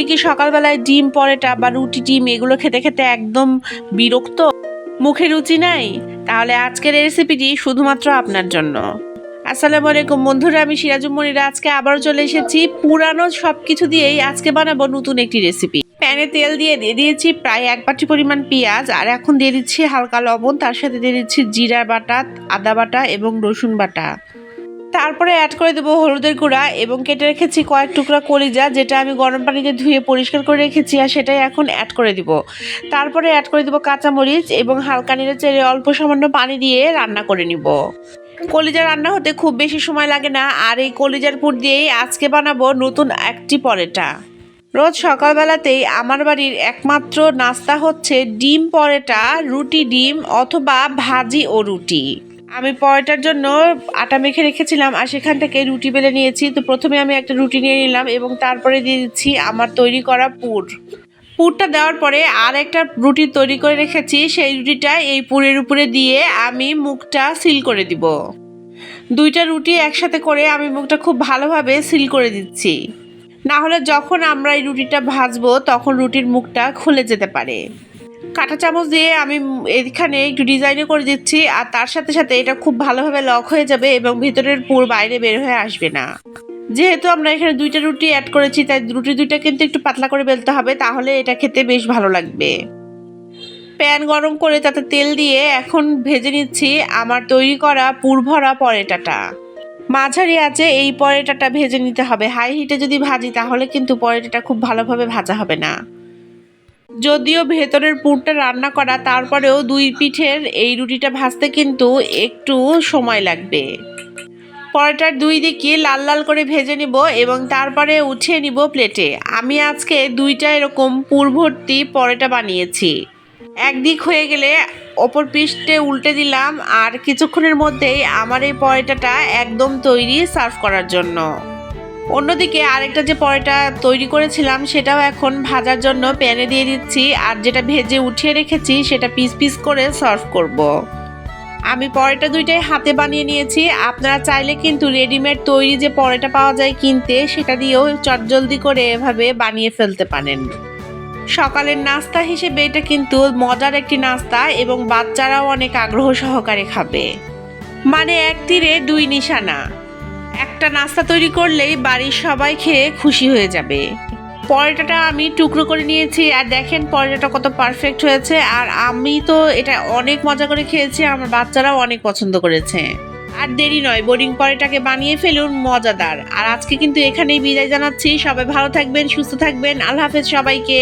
আপনি কি সকালবেলায় ডিম, পরেটা বা রুটি, ডিম এগুলো খেতে খেতে একদম বিরক্ত? মুখে রুচি নাই? তাহলে আজকের রেসিপিটি শুধুমাত্র আপনার জন্য। আসসালামু আলাইকুম বন্ধুরা, আমি সিরাজুম মনিরা। আজকে আবারও চলে এসেছি পুরানো সব কিছু দিয়েই আজকে বানাবো নতুন একটি রেসিপি প্যানে তেল দিয়ে দিয়ে দিয়েছি প্রায় এক বাটি পরিমাণ পেঁয়াজ, আর এখন দিয়ে দিচ্ছি হালকা লবণ, তার সাথে দিয়ে দিচ্ছি জিরা বাটা, আদা বাটা এবং রসুন বাটা। তারপরে অ্যাড করে দেবো হলুদের গুঁড়া এবং কেটে রেখেছি কয়েক টুকরা কলিজা, যেটা আমি গরম পানিতে ধুয়ে পরিষ্কার করে রেখেছি আর সেটাই এখন অ্যাড করে দিব। তারপরে অ্যাড করে দেবো কাঁচামরিচ এবং হালকা নেড়ে চেড়ে অল্প সামান্য পানি দিয়ে রান্না করে নিব। কলিজা রান্না হতে খুব বেশি সময় লাগে না, আর এই কলিজার পুর দিয়েই আজকে বানাবো নতুন একটি পরোটা। রোজ সকালবেলাতেই আমার বাড়ির একমাত্র নাস্তা হচ্ছে ডিম পরোটা, রুটি ডিম অথবা ভাজি ও রুটি। আমি পরোটার জন্য আটা মেখে রেখেছিলাম আর সেখান থেকে রুটি বেলে নিয়েছি। তো প্রথমে আমি একটা রুটি নিয়ে নিলাম এবং তারপরে দিয়ে দিচ্ছি আমার তৈরি করা পুর। পুরটা দেওয়ার পরে আর একটা রুটি তৈরি করে রেখেছি, সেই রুটিটা এই পুরের উপরে দিয়ে আমি মুখটা সিল করে দিব। দুইটা রুটি একসাথে করে আমি মুখটা খুব ভালোভাবে সিল করে দিচ্ছি। না হলে যখন আমরা এই রুটিটা ভাজবো তখন রুটির মুখটা খুলে যেতে পারে। কাঁটা চামচ দিয়ে আমি এখানে একটু ডিজাইনও করে দিচ্ছি, আর তার সাথে সাথে এটা খুব ভালোভাবে লক হয়ে যাবে এবং ভিতরের পুর বাইরে বের হয়ে আসবে না। যেহেতু আমরা এখানে দুইটা রুটি অ্যাড করেছি, তাই রুটি দুইটা কিন্তু একটু পাতলা করে বেলতে হবে, তাহলে এটা খেতে বেশ ভালো লাগবে। প্যান গরম করে তাতে তেল দিয়ে এখন ভেজে নিচ্ছি আমার তৈরি করা পুর ভরা পরোটাটা। মাঝারি আছে, এই পরোটাটা ভেজে নিতে হবে। হাই হিটে যদি ভাজি, তাহলে কিন্তু পরোটাটা খুব ভালোভাবে ভাজা হবে না। যদিও ভেতরের পুরটা রান্না করা, তারপরেও দুই পিঠের এই রুটিটা ভাজতে কিন্তু একটু সময় লাগবে। পরোটার দুই দিকে লাল লাল করে ভেজে নিব এবং তারপরে উঠিয়ে নিব প্লেটে। আমি আজকে দুইটা এরকম পুর ভর্তি পরোটা বানিয়েছি। একদিক হয়ে গেলে ওপর পিঠে উল্টে দিলাম আর কিছুক্ষণের মধ্যেই আমার এই পরোটাটা একদম তৈরি সার্ভ করার জন্য। অন্যদিকে আরেকটা যে পরোটা তৈরি করেছিলাম, সেটাও এখন ভাজার জন্য প্যানে দিয়ে দিচ্ছি, আর যেটা ভেজে উঠিয়ে রেখেছি, সেটা পিস পিস করে সার্ভ করব। আমি পরোটা দুইটাই হাতে বানিয়ে নিয়েছি। আপনারা চাইলে কিন্তু রেডিমেড তৈরি যে পরোটা পাওয়া যায় কিনতে, সেটা দিয়েও চটজলদি করে এভাবে বানিয়ে ফেলতে পারেন। সকালের নাস্তা হিসেবে এটা কিন্তু মজার একটি নাস্তা এবং বাচ্চারাও অনেক আগ্রহ সহকারে খাবে। মানে এক তীরে দুই নিশানা। একটা নাস্তা তৈরি করলেই বাড়ির সবাই খেয়ে খুশি হয়ে যাবে। পরোটাটা আমি টুকরো করে নিয়েছি। আর দেখেন, পরোটাটা কত পারফেক্ট হয়েছে। আর আমি তো এটা অনেক মজা করে খেয়েছি। আমার বাচ্চারাও অনেক পছন্দ করেছে। আর দেরি নয় বোরিং পরোটাকে বানিয়ে ফেলুন, মজাদার। আর আজকে কিন্তু এখানেই বিদায় জানাচ্ছি। সবাই ভালো থাকবেন, সুস্থ থাকবেন। আল্লাহ হাফেজ সবাইকে।